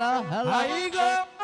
high গো